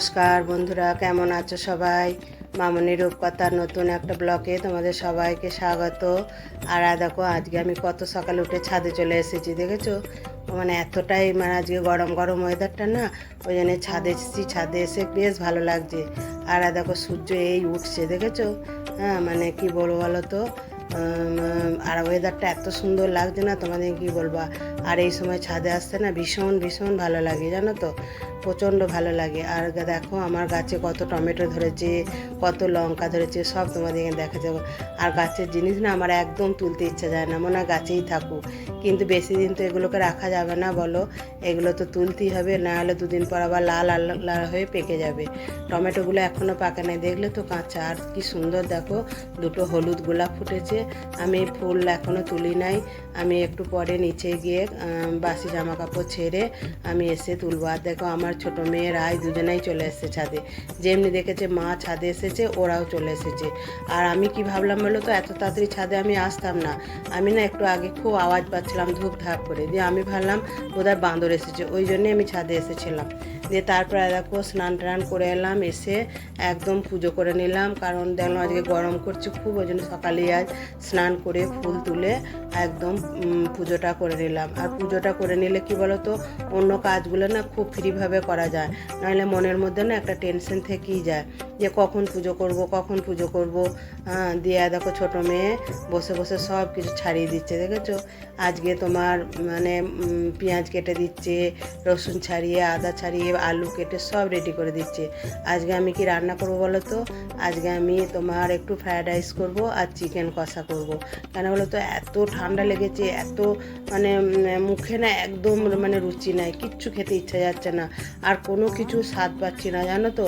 নমস্কার বন্ধুরা, কেমন আছো সবাই? মামনি রূপকথার নতুন একটা ব্লকে তোমাদের সবাইকে স্বাগত। আর দেখো, আজকে আমি কত সকালে উঠে ছাদে চলে এসেছি, দেখেছ? মানে এতটাই মানে আজকে গরম গরম ওয়েদারটা না, ওই জন্য ছাদে এসেছি, ছাদে এসে বেশ ভালো লাগছে। আর দেখো, সূর্য এই উঠছে, দেখেছ? হ্যাঁ মানে কি বলব বলো তো? আর ওয়েদারটা এত সুন্দর লাগছে না, তোমাদের কি বলবা? আর এই সময় ছাদে আসতে না ভীষণ ভীষণ ভালো লাগে, জানো তো? প্রচণ্ড ভালো লাগে। আর দেখো, আমার গাছে কত টমেটো ধরেছে, কত লঙ্কা ধরেছে, সব তোমাদেরকে দেখা যাবে আর গাছের জিনিস না আমার একদম তুলতে ইচ্ছা যায় না, মনে হয় গাছেই থাকুক। কিন্তু বেশি দিন তো এগুলোকে রাখা যাবে না বলো। এগুলো তো তুলতেই হবে, না হলে দুদিন পর আবার লাল লাল লাল হয়ে পেকে যাবে। টমেটোগুলো এখনও পাকে নাই, দেখলে তো কাঁচা। আর কি সুন্দর, দেখো, দুটো হলুদ গোলাপ ফুটেছে। আমি ফুল এখনও তুলি নাই। আমি একটু পরে নিচে গিয়ে বাসি জামা কাপড় ছেড়ে আমি এসে তুলবো। আর দেখো, আমার ছোট মেয়ের আয় দুজনেই চলে এসেছে ছাদে। যেমনি দেখেছে, মা ছাদে এসেছে, ওরাও চলে এসেছে। আর আমি কি ভাবলাম বলো তো, এত তাড়াতাড়ি ছাদে আমি আসতাম না। আমি না একটু আগে খুব আওয়াজ পাচ্ছিলাম ধূপ ধাপ করে। দিয়ে আমি ভাবলাম, বোধহয় বাঁদর এসেছে। ওই জন্যে আমি ছাদে এসেছিলাম। দিয়ে তারপরে দেখো, স্নান টান করে এলাম, এসে একদম পুজো করে নিলাম। কারণ দেখলাম আজকে গরম করছে খুব, ওই জন্য সকালেই আজ স্নান করে ফুল তুলে একদম পুজোটা করে নিলাম। আর পুজোটা করে নিলে কি বলো তো অন্য কাজগুলো না খুব ফ্রিভাবে করা যায়। নাহলে মনের মধ্যে না একটা টেনশন থেকেই যায় যে কখন পুজো করব, কখন পুজো করব। হ্যাঁ দিয়ে দেখো ছোট মেয়ে বসে বসে সব কিছু ছাড়িয়ে দিচ্ছে, দেখেছ? আজকে তোমার মানে পেঁয়াজ কেটে দিচ্ছে, রসুন ছাড়িয়ে, আদা ছাড়িয়ে, আলু কেটে সব রেডি করে দিচ্ছে। আজকে আমি কি রান্না করব বলো তো আজকে আমি তোমার একটু ফ্রায়েড রাইস করব আর চিকেন কষা করব। কেন বলো তো এত ঠান্ডা লেগেছে, এত মানে মুখে না একদম মানে রুচি নাই, কিচ্ছু খেতে ইচ্ছা যাচ্ছে না, আর কোনো কিছু স্বাদ পাচ্ছি না, জানো তো?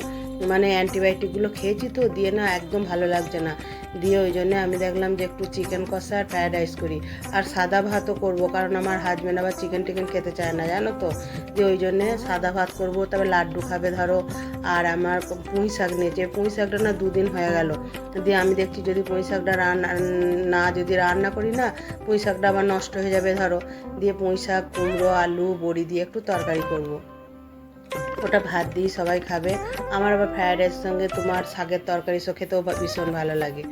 মানে অ্যান্টিবায়োটিকগুলো খেয়েছি তো, দিয়ে না একদম ভালো লাগছে না। দিয়ে ওই জন্যে আমি দেখলাম যে একটু চিকেন কষা আর ফ্রায়েড রাইস করি। আর সাদা ভাতও করব, কারণ আমার হাজব্যান্ড আবার চিকেন টিকেন খেতে চায় না, জানো তো? যে ওই জন্যে সাদা ভাত করব তবে লাড্ডু খাবে, ধরো। আর আমার পুঁই শাক নিয়েছে পুঁই শাকটা না দুদিন হয়ে গেল। দিয়ে আমি দেখছি যদি পুঁই শাকটা রান্না, না যদি রান্না করি না, পুঁই শাকটা আবার নষ্ট হয়ে যাবে, ধরো। দিয়ে পুঁই শাক, কুমড়ো, আলু, বড়ি দিয়ে একটু তরকারি করব। ওটা ভাত দিয়ে সবাই খাবে। আমার আবার ফ্রায়েড রাইসের সঙ্গে তোমার শাকের তরকারি সব খেতেও ভীষণ ভালো লাগে।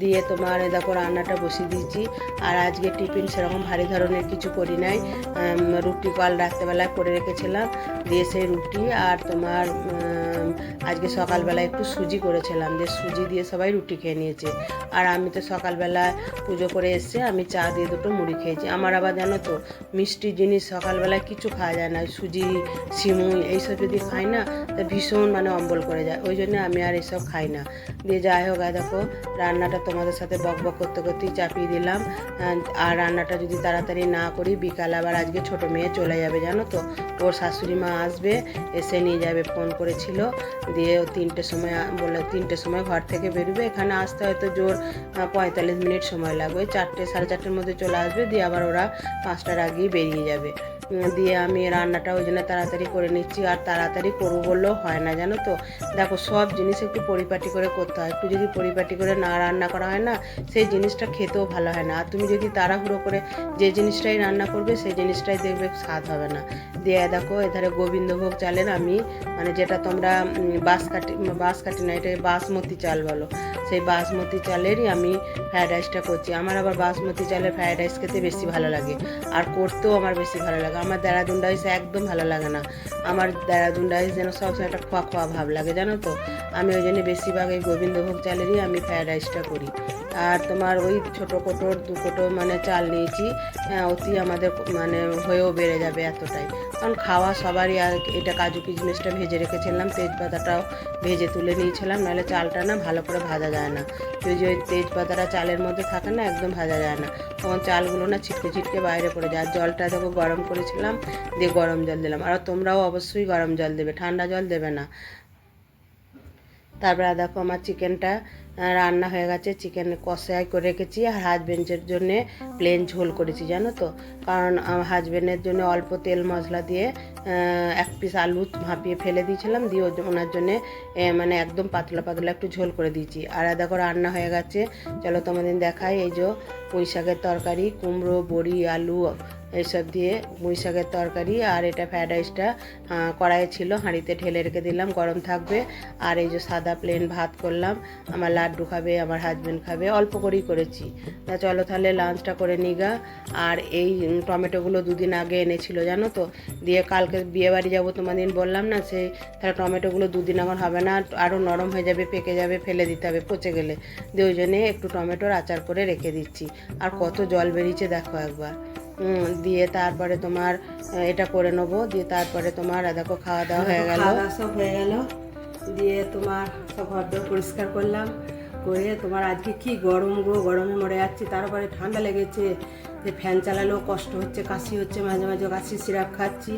দিয়ে তোমার এই দেখো রান্নাটা বসিয়ে দিয়েছি। আর আজকে টিফিন সেরকম ভারী ধরনের কিছু করি নাই। রুটি কাল রাত্রেবেলায় করে রেখেছিলাম। দিয়ে সেই রুটি আর তোমার আজকে সকালবেলা একটু সুজি করেছিলাম। দিয়ে সুজি দিয়ে সবাই রুটি খেয়ে নিয়েছে। আর আমি তো সকালবেলা পুজো করে এসে আমি চা দিয়ে দুটো মুড়ি খেয়েছি। আমার আবার জানো তো, মিষ্টি জিনিস সকালবেলায় কিছু খাওয়া যায় না। সুজি, সিমুই, এইসব যদি খাই না, তা ভীষণ মানে অম্বল করে যায়। ওই জন্য আমি আর এসব খাই না। দিয়ে যাই হোক দেখো, রান্নাটা তোমাদের সাথে বক বক করতে করতেই চাপিয়ে দিলাম। আর রান্নাটা যদি তাড়াতাড়ি না করি, বিকাল আবার আজকে ছোট মেয়ে চলে যাবে, জানো তো? ওর শাশুড়ি মা আসবে, এসে নিয়ে যাবে, ফোন করেছিল। দিয়ে ও তিনটের সময় বলে তিনটের সময় ঘর থেকে বেরোবে। এখানে আসতে হয়তো জোর পঁয়তাল্লিশ মিনিট সময় লাগবে। চারটে, সাড়ে চারটের মধ্যে চলে আসবে। দিয়ে আবার ওরা পাঁচটার আগেই বেরিয়ে যাবে। দিয়ে আমি রান্নাটা ওই জন্য তাড়াতাড়ি করে নিচ্ছি আর তাড়াতাড়ি করব বললেও হয় না জানো তো? দেখো সব জিনিস একটু পরিপাটি করে করতে হয়। একটু যদি পরিপাটি করে না রান্না করা হয় না সেই জিনিসটা খেতেও ভালো হয় না। আর তুমি যদি তাড়াহুড়ো করে যে জিনিসটাই রান্না করবে সেই জিনিসটাই দেখবে স্বাদ হবে না। দিয়ে দেখো এধারে গোবিন্দভোগ চালের আমি মানে যেটা তোমরা উম, বাঁশকাঠি বাঁশকাঠি না এটা বাসমতি চাল বলো। সেই বাসমতি চালেরই আমি ফ্রায়েড রাইসটা করছি। আমার আবার বাসমতি চালের ফ্রায়েড রাইস খেতে বেশি ভালো লাগে। আর করতেও আমার বেশি ভালো লাগে। আমার দেরাদুন রাইস একদম ভালো লাগে না। আমার দেরাদুন রাইস যেন সবসময় একটা খোয়া খোয়া ভাব লাগে, জানো তো? আমি ওই জন্য বেশিরভাগ এই গোবিন্দভোগ চালেরই আমি ফ্রায়েড রাইসটা করি। আর তোমার ওই ছোটো কোটোর দু কোটো মানে চাল নিয়েছি হ্যাঁ, অতি আমাদের মানে হয়েও বেড়ে যাবে এতটাই। কারণ খাওয়া সবারই আর এটা কাজু কিশমিশটা ভেজে রেখেছিলাম তেজপাতাটাও ভেজে তুলে নিয়েছিলাম নাহলে চালটা না ভালো করে ভাজা যায় না। ওই যে ওই তেজপাতাটা চালের মধ্যে থাকে না একদম ভাজা যায় না। তখন চালগুলো না ছিটকে ছিটকে বাইরে পড়ে যায়। আর জলটা দেখো গরম করেছিলাম দিয়ে গরম জল দিলাম। আর তোমরাও অবশ্যই গরম জল দেবে ঠান্ডা জল দেবে না। তারপরে দেখো আমার চিকেনটা রান্না হয়ে গেছে। চিকেন কষাই করে রেখেছি আর হাজবেন্ডের জন্য প্লেন ঝোল করেছি, জানো তো? কারণ আমার হাজবেন্ডের জন্য অল্প তেল মশলা দিয়ে এক পিস আলু ভাপিয়ে ফেলে দিয়েছিলাম। দিয়ে ওনার জন্যে মানে একদম পাতলা পাতলা একটু ঝোল করে দিয়েছি। আর দেখো রান্না হয়ে গেছে। চলো তোমাদের দেখাই। এই যে পুঁই শাকের তরকারি, কুমড়ো, বড়ি, আলু এইসব দিয়ে পুঁই শাকের তরকারি আর এটা ফ্রায়েড রাইসটা কড়াইয়ে ছিল, হাঁড়িতে ঢেলে রেখে দিলাম, গরম থাকবে। আর এই যে সাদা প্লেন ভাত করলাম, আমার লাড্ডু খাবে, আমার হাজব্যান্ড খাবে, অল্প করেই করেছি। তা চলো তাহলে লাঞ্চটা করে নিগা আর এই টমেটোগুলো দুদিন আগে এনেছিল, জানো তো? দিয়ে কালকে বিয়ে বাড়ি যাব তোমাদের বললাম না সেই তাহলে টমেটোগুলো দুদিন আমার হবে না আরও নরম হয়ে যাবে, পেকে যাবে, ফেলে দিতে হবে, পচে গেলে। দিয়ে ওই জন্যে একটু টমেটোর আচার করে রেখে দিচ্ছি। আর কত জল বেরিয়েছে, দেখো একবার। দিয়ে তারপরে তোমার এটা করে নেব। দিয়ে তারপরে তোমার দেখো খাওয়া দাওয়া হয়ে গেল। সব হয়ে গেল। দিয়ে তোমার সব ঘর দর পরিষ্কার করলাম। করে তোমার আজকে কি গরম গো গরমে মরে যাচ্ছি। তারপরে ঠান্ডা লেগেছে। যে ফ্যান চালালেও কষ্ট হচ্ছে কাশি হচ্ছে মাঝে মাঝে কাশি সিরাপ খাচ্ছি।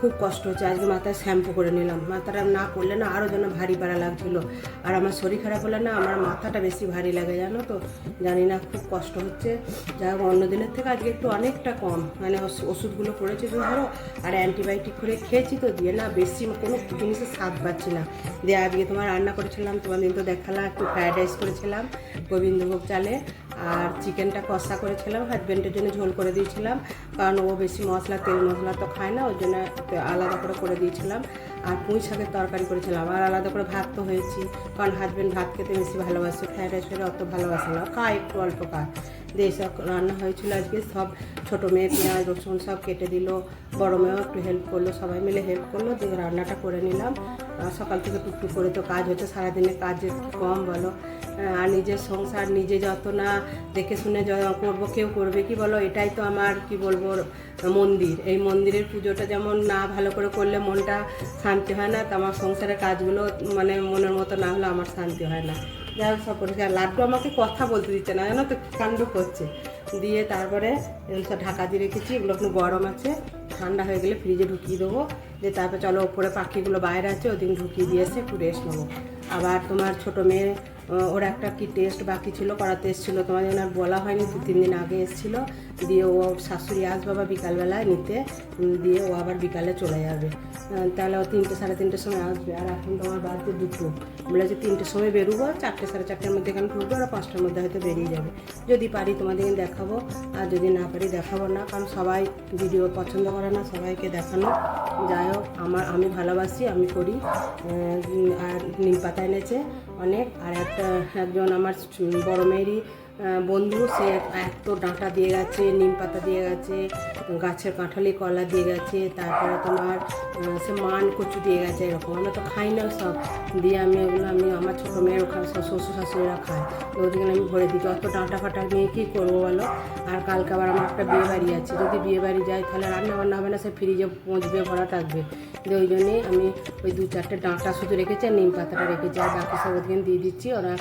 খুব কষ্ট হচ্ছে। আজকে মাথায় শ্যাম্পু করে নিলাম। মাথাটা না করলে না আরও যেন ভারী পাড়া লাগছিল। আর আমার শরীর খারাপ হলে না আমার মাথাটা বেশি ভারী লাগে, জানো তো? জানি না, খুব কষ্ট হচ্ছে। যাই হোক, অন্য দিনের থেকে আজকে একটু অনেকটা কম। মানে ওষ- ওষুধগুলো করেছে তো ধরো, আর অ্যান্টিবায়োটিক করে খেয়েছি তো, দিয়ে না বেশি কোনো জিনিসের স্বাদ পাচ্ছি না। দিয়ে আজকে তোমার রান্না করেছিলাম, তোমার দিন তো দেখালাম, একটু ফ্রায়েড রাইস করেছিলাম, গোবিন্দভোগ চালে। আর চিকেনটা কষা করেছিলাম হাজব্যান্ডের জন্য ঝোল করে দিয়েছিলাম, কারণ ও বেশি মশলা, তেল মশলা তো খায় না ওই জন্য আলাদা করে করে দিয়েছিলাম। আর পুঁই শাকের তরকারি করেছিলাম আর আলাদা করে ভাত তো হয়েছি, কারণ হাজব্যান্ড ভাত খেতে বেশি ভালোবাসে, ফ্রাইড রাইস অত ভালোবাসে না খায় একটু অল্প খায়। দিয়ে সব রান্না হয়েছিল আজকে। সব ছোটো মেয়ে পেঁয়াজ, রসুন সব কেটে দিল। বড় মেয়েও একটু হেল্প করল, সবাই মিলে হেল্প করল দিয়ে রান্নাটা করে নিলাম। সকাল থেকে টুকটুক করে তো কাজ হচ্ছে, সারাদিনে কাজ কম বলো। আর নিজের সংসার, নিজে যত না দেখে শুনে করব, কেউ করবে কি বলো? এটাই তো আমার, কি বলব, মন্দির। এই মন্দিরের পুজোটা যেমন না ভালো করে করলে মনটা শান্তি হয় না, তো আমার সংসারের কাজগুলো মানে মনের মতো না হলে আমার শান্তি হয় না। যাই হোক সব পরিষ্কার লাড্ডু আমাকে কথা বলতে দিচ্ছে না, জানো তো, কাণ্ড করছে। দিয়ে তারপরে সব ঢাকা দিয়ে রেখেছি, এগুলো একটু গরম আছে। ঠান্ডা হয়ে গেলে ফ্রিজে ঢুকিয়ে দেবো। দিয়ে তারপরে চলো, ওপরে পাখিগুলো বাইরে আছে, ওদিন ঢুকিয়ে দিয়ে এসে একটু রেস্ট নেব। আবার তোমার ছোটো মেয়ে ওরা ওর একটা কি টেস্ট বাকি ছিল, করাতে এসেছিল, তোমার যেন বলা হয়নি দু তিন দিন আগে এসেছিল। দিয়ে ও শাশুড়ি আসবে আবার বিকালবেলায় নিতে দিয়ে ও আবার বিকালে চলে যাবে। তাহলে ও তিনটে, সাড়ে তিনটের সময় আসবে। আর এখন তো আমার বাড়িতে দুটো বলেছে তিনটের সময় বেরোবো চারটে, সাড়ে চারটের মধ্যে এখানে ঢুকবো, আর পাঁচটার মধ্যে হয়তো বেরিয়ে যাবে। যদি পারি তোমাদের দেখাবো, আর যদি না পারি দেখাবো না, কারণ সবাই ভিডিও পছন্দ করে না, সবাইকে দেখানো। যাই হোক, আমার, আমি ভালোবাসি, আমি করি। আর নিম পাতা এনেছে অনেক। আর একটা, একজন আমার বড় মেয়েরই বন্ধু, সে এত ডাঁটা দিয়ে গেছে, নিম পাতা দিয়ে গেছে, গাছের কাঁঠালি, কলা দিয়ে গেছে, তারপরে তোমার সে মান কচু দিয়ে গেছে, এরকম। আমরা তো খাই না সব। দিয়ে আমি ওগুলো, আমি আমার ছোটো মেয়ের ওখানে সব শ্বশুর শাশুড়িরা খায়। ওদিকে আমি ভরে দিই। অত ডাঁটা ফাটা নিয়ে কী করব বলো? আর কালকে আবার আমার একটা বিয়ে বাড়ি আছে। যদি বিয়ে বাড়ি যাই, তাহলে রান্না বান্না হবে না, সে ফ্রিজে পৌঁছবে, ভরা থাকবে। দিয়ে ওই জন্যেই আমি ওই দু চারটে ডাঁটা শুধু রেখেছি আর নিম পাতাটা রেখেছি। আর বাকি সব ওদিকে দিয়ে দিচ্ছি। ওরা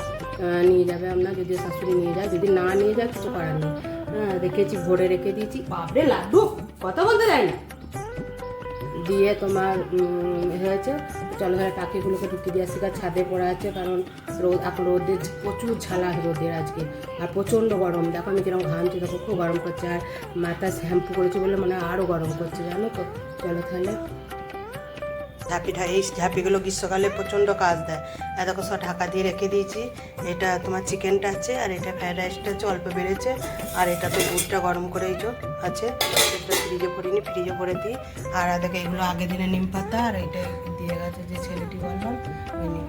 নিয়ে যাবে আপনার যদি শাশুড়ি নিয়ে যায়, যদি না নিয়ে যায়, কিছু করার নেই। হ্যাঁ রেখেছি, ভরে রেখে দিয়েছি। বাপরে, লাড্ডু! কথা বলতে যাই না। দিয়ে তোমার হয়েছে, চলো ধরে টাকিগুলোকে ঢুকিয়ে দিয়ে আসি ছাদে পড়া আছে, কারণ রোদ, এখন রোদের প্রচুর ঝালা রোদের আজকে, আর প্রচণ্ড গরম। দেখো আমি কীরকম ঘামছি দেখো খুব গরম করছে, আর মাথা শ্যাম্পু করেছি বলে মানে আরও গরম করছে, জানো তো? চলো তাহলে। ঝাঁপি ঢা এই ঝাঁপিগুলো গ্রীষ্মকালে প্রচণ্ড কাজ দেয়। এত সব ঢাকা দিয়ে রেখে দিয়েছি। এটা তোমার চিকেনটা আছে, আর এটা ফ্রাইড রাইসটা হচ্ছে অল্প বেড়েছে। আর এটা তো দুধটা গরম করে এই আছে। এটা ফ্রিজে ভরিনি ফ্রিজে ভরে দিই। আর দেখো এগুলো আগের দিনে নিম পাতা, আর এটা দিয়ে গেছে যে ছেলেটি বললাম ওই নিম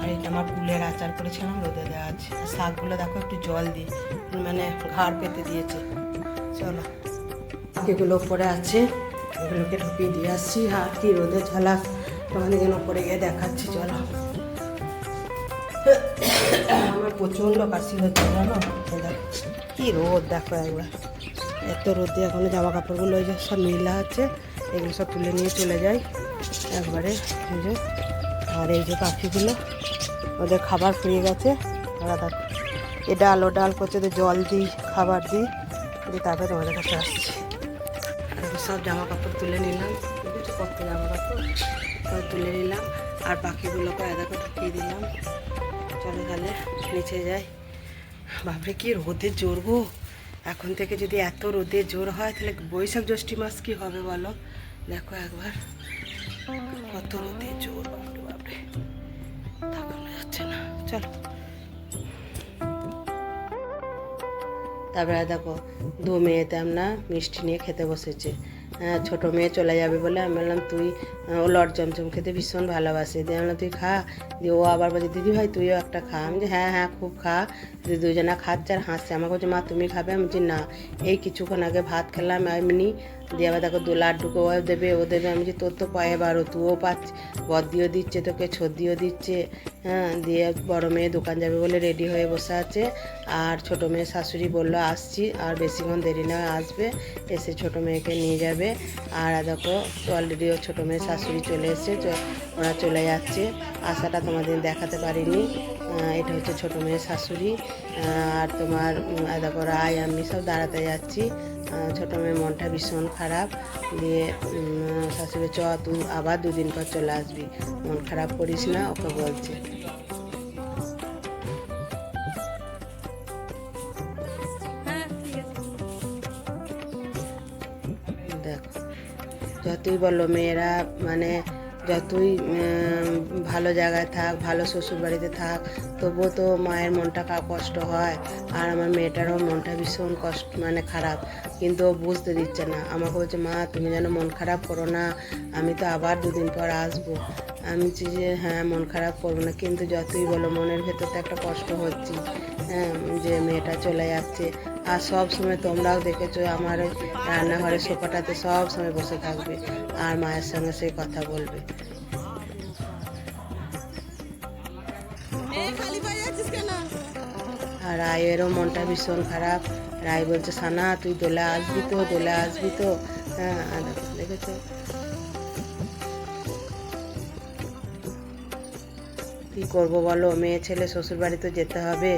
আর এটা আমার কুলের আচার করেছিলাম, রোদে দেওয়া আছে। শাকগুলো দেখো একটু জল দিই মানে ঘাড় পেতে দিয়েছে। চলো এগুলো উপরে আছে। এগুলোকে ঢুকিয়ে দিয়ে আসছি আর কি রোদে ঝালাক তোমাদের যেন উপরে গিয়ে দেখাচ্ছি, চলো। আমার প্রচণ্ড কাশি হচ্ছে, জানো? কি রোদ, দেখো একবার। এত রোদে এখনও জামা কাপড়গুলো ওই যে সব মেলা আছে, এগুলো সব তুলে নিয়ে চলে যাই একবারে, এই আর এই যে পাখিগুলো, ওদের খাবার ফুরিয়ে গেছে। ওরা এ ডাল, ও ডাল করছে, ওদের জল দিই, খাবার দিই তারপরে তোমাদের কাছে আসছি। সব জামা কাপড় তুলে নিলাম কত জামা কাপড় তুলে নিলাম, আর বাকিগুলোকে এদাকে ঢুকিয়ে দিলাম। চলো তাহলে নিচে যাই। বাপরে, কি রোদের জোর গো! এখন থেকে যদি এত রোদে জোর হয়, তাহলে বৈশাখ জ্যৈষ্ঠী মাস কি হবে বলো? দেখো একবার। কত রোদে জোর, বাপরে বাপরে। তাকানো যাচ্ছে না। চলো। তারপরে দেখো, দু মেয়েতে আমরা মিষ্টি নিয়ে খেতে বসেছে। ছোট ছোটো মেয়ে চলে যাবে বলে আমি বললাম, তুই, ও লট চমচম খেতে ভীষণ ভালোবাসে। দিয়ে বললাম, তুই খা। দিয়ে ও আবার বলছে, দিদি ভাই, তুইও একটা খা। আমি যে হ্যাঁ হ্যাঁ খুব খা। দিয়ে দুজনা খাচ্ছে আর হাসছে। আমাকে বলছে, মা, তুমি খাবে? আমি বলছি, না। এই কিছুক্ষণ আগে ভাত খেলাম, এমনি দিয়ে আবার দেখো দু লাড্ডুকে ও দেবে ও দেবে। আমি যে তোর তো পায়ে বারো তুইও পাচ্ছ বদিও দিচ্ছে, তোকে ছদিও দিচ্ছে। হ্যাঁ দিয়ে বড় মেয়ে দোকান যাবে বলে রেডি হয়ে বসে আছে। আর ছোট মেয়ে শাশুড়ি বলল, আসছি। আর বেশিক্ষণ দেরি নয় আসবে, এসে ছোট মেয়েকে নিয়ে যাবে। আর দেখো অলরেডি ও ছোটো মেয়ে শাশুড়ি চলে এসছে ওরা চলে যাচ্ছে। আশাটা তোমাদের দেখাতে পারিনি। এটা হচ্ছে ছোটো মেয়ের শাশুড়ি। আর তোমার দেখো, রায়, আমি সব দাঁড়াতে যাচ্ছি। ছোটো মেয়ের মনটা ভীষণ খারাপ। দিয়ে শাশুড়ি চ তুই আবার দুদিন পর চলে আসবি। মন খারাপ করিস না ওকে বলছে। দেখো যতই বলো মেয়েরা মানে যতই ভালো জায়গায় থাক ভালো শ্বশুর বাড়িতে থাক তবুও তো মায়ের মনটা কষ্ট হয়। আর আমার মেয়েটারও মনটা ভীষণ কষ্ট মানে খারাপ। কিন্তু ও বুঝতে দিচ্ছে না। আমাকে বলছে মা তুমি যেন মন খারাপ করো না। আমি তো আবার দুদিন পর আসব। আমি বলছি যে হ্যাঁ মন খারাপ করব না। কিন্তু যতই বলো মনের ভেতর তো একটা কষ্ট হচ্ছে হ্যাঁ যে মেয়েটা চলে যাচ্ছে। আর সব সময় তোমরাও দেখেছ আমার রান্নাঘরের সোফাটাতে সব সময় বসে থাকবে। আর মায়ের সঙ্গে সেই কথা বলবে। আর আয়েরও মনটা ভীষণ খারাপ। রায় বলছে সানা তুই দোলে আসবি তো দোলে আসবি তো। হ্যাঁ দেখেছ? কি করব বলো? মেয়ে ছেলে শ্বশুর বাড়ি তো যেতে হবে।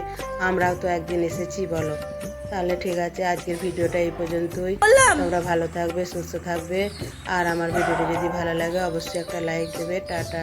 আমরাও তো একদিন এসেছি বলো। তাহলে ঠিক আছে আজকের ভিডিওটা এই পর্যন্তই। তোমরা ভালো থাকবে সুস্থ থাকবে। আর আমার ভিডিওটা যদি ভালো লাগে অবশ্যই একটা লাইক দেবে। টাটা।